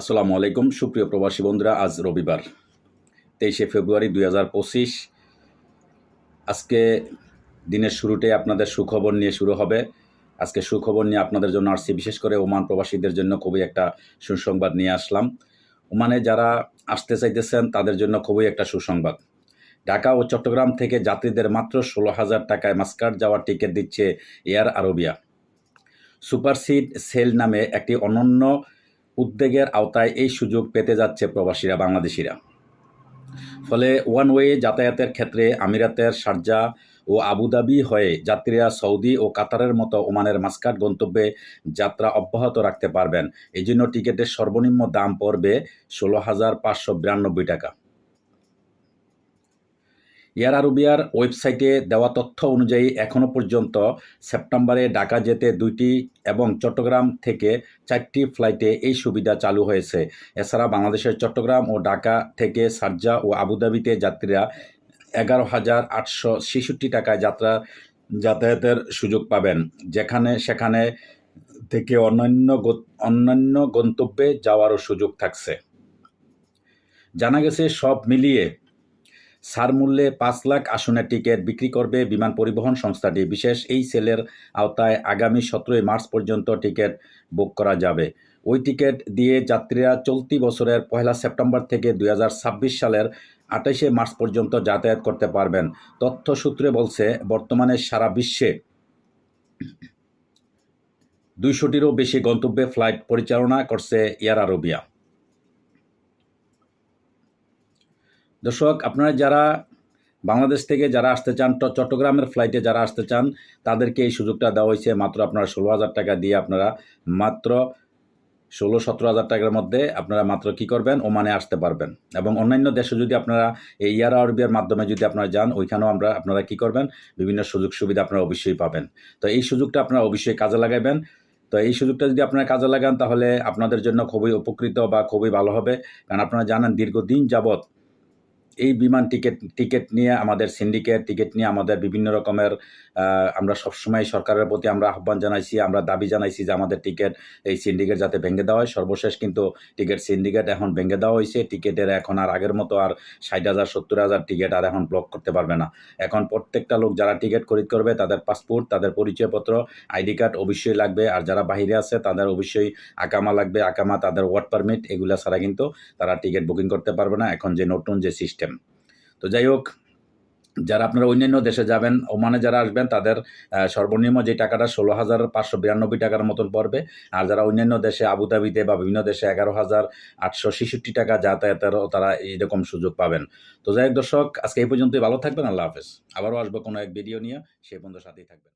আসসালামু আলাইকুম, সুপ্রিয় প্রবাসী বন্ধুরা, আজ রবিবার তেইশে ফেব্রুয়ারি দুই হাজার পঁচিশ। আজকে দিনের শুরুতে আপনাদের সুখবর নিয়ে শুরু হবে। আজকে সুখবর নিয়ে আপনাদের জন্য আসছি, বিশেষ করে ওমান প্রবাসীদের জন্য খুবই একটা সুসংবাদ নিয়ে আসলাম। ওমানে যারা আসতে চাইতেছেন, তাদের জন্য খুবই একটা সুসংবাদ। ঢাকা ও চট্টগ্রাম থেকে যাত্রীদের মাত্র ষোলো হাজার টাকায় মাস্কাট যাওয়ার টিকিট দিচ্ছে এয়ার আরবিয়া। সুপারসিড সেল নামে একটি অনন্য উদ্যোগের আওতায় এই সুযোগ পেতে যাচ্ছে প্রবাসীরা, বাংলাদেশিরা। ফলে ওয়ান ওয়ে যাতায়াতের ক্ষেত্রে আমিরাতের শারজা ও আবুধাবি হয়ে যাত্রীরা সৌদি ও কাতারের মতো ওমানের মাস্কাট গন্তব্যে যাত্রা অব্যাহত রাখতে পারবেন। এই জন্য টিকিটের সর্বনিম্ন দাম পড়বে ষোলো হাজার পাঁচশো বিরানব্বই টাকা। এয়ার আরবিয়ার ওয়েবসাইটে দেওয়া তথ্য অনুযায়ী এখনও পর্যন্ত সেপ্টেম্বরে ঢাকা যেতে দুইটি এবং চট্টগ্রাম থেকে চারটি ফ্লাইটে এই সুবিধা চালু হয়েছে। এছাড়া বাংলাদেশের চট্টগ্রাম ও ঢাকা থেকে সারজা ও আবুধাবিতে যাত্রীরা এগারো হাজার আটশো ছেষট্টি টাকায় যাত্রা যাতায়াতের সুযোগ পাবেন। যেখানে সেখানে থেকে অন্যান্য অন্যান্য গন্তব্যে যাওয়ারও সুযোগ থাকছে। জানা গেছে সব মিলিয়ে সার মূল্যে পাঁচ লাখ আসনের টিকিট বিক্রি করবে বিমান পরিবহন সংস্থাটি। বিশেষ, এই সেলের আওতায় আগামী সতেরোই মার্চ পর্যন্ত টিকিট বুক করা যাবে। ওই টিকিট দিয়ে যাত্রীরা চলতি বছরের পয়লা সেপ্টেম্বর থেকে দু হাজার ছাব্বিশ সালের আঠাশে মার্চ পর্যন্ত যাতায়াত করতে পারবেন। তথ্য সূত্রে বলছে, বর্তমানে সারা বিশ্বে দুইশোটিরও বেশি গন্তব্যে ফ্লাইট পরিচালনা করছে এয়ার আরবিয়া। দর্শক, আপনারা যারা বাংলাদেশ থেকে যারা আসতে চান চট্টগ্রামের ফ্লাইটে যারা আসতে চান, তাদেরকে এই সুযোগটা দেওয়া হয়েছে মাত্র আপনারা ষোলো হাজার টাকা দিয়ে আপনারা মাত্র ষোলো সতেরো হাজার টাকার মধ্যে আপনারা মাত্র কি করবেন? ওমানে আসতে পারবেন। এবং অন্যান্য দেশে যদি আপনারা এই ইয়ার আরবিয়ার মাধ্যমে যদি আপনারা যান, ওইখানেও আমরা আপনারা কি করবেন? বিভিন্ন সুযোগ সুবিধা আপনারা অবশ্যই পাবেন। তো এই সুযোগটা আপনারা অবশ্যই কাজে লাগাবেন। তো এই সুযোগটা যদি আপনারা কাজে লাগান, তাহলে আপনাদের জন্য খুবই উপকৃত বা খুবই ভালো হবে। কারণ আপনারা জানেন, দীর্ঘদিন যাবৎ এই বিমান টিকিট টিকিট নিয়ে আমাদের সিন্ডিকেট টিকিট নিয়ে আমাদের বিভিন্ন রকমের আমরা সবসময় সরকারের প্রতি আমরা আহ্বান জানাইছি, আমরা দাবি জানাইছি যে আমাদের টিকিট এই সিন্ডিকেট যাতে ভেঙে দেওয়া হয়। সর্বশেষ কিন্তু টিকিট সিন্ডিকেট এখন ভেঙে দেওয়া হয়েছে। টিকিটের এখন আর আগের মতো আর ষাট হাজার, সত্তর হাজার টিকিট আর এখন ব্লক করতে পারবে না। এখন প্রত্যেকটা লোক যারা টিকিট খরিদ করবে, তাদের পাসপোর্ট তাদের পরিচয়পত্র, আইডি কার্ড অবশ্যই লাগবে। আর যারা বাইরে আছে, তাদের অবশ্যই আকামা লাগবে। আকামা তাদের ওয়ার্ড পারমিট এগুলা ছাড়া কিন্তু তারা টিকিট বুকিং করতে পারবে না। এখন যে নতুন যে সিস্টেম তো যাই হোক, যারা আপনারা অন্যান্য দেশে যাবেন, ওমানে যারা আসবেন, তাদের সর্বনিম্ন যে টাকাটা ষোলো হাজার পাঁচশো বিরানব্বই টাকার মতন পড়বে। আর যারা অন্যান্য দেশে, আবুধাবিতে বা বিভিন্ন দেশে এগারো হাজার আটশো ছেষট্টি টাকা যাতায়াতেরও তারা এইরকম সুযোগ পাবেন। তো যাই হোক দর্শক, আজকে এই পর্যন্তই। ভালো থাকবেন। আল্লাহ হাফেজ। আবারও আসব কোনো এক ভিডিও নিয়ে। সেই পর্যন্ত সাথেই থাকবেন।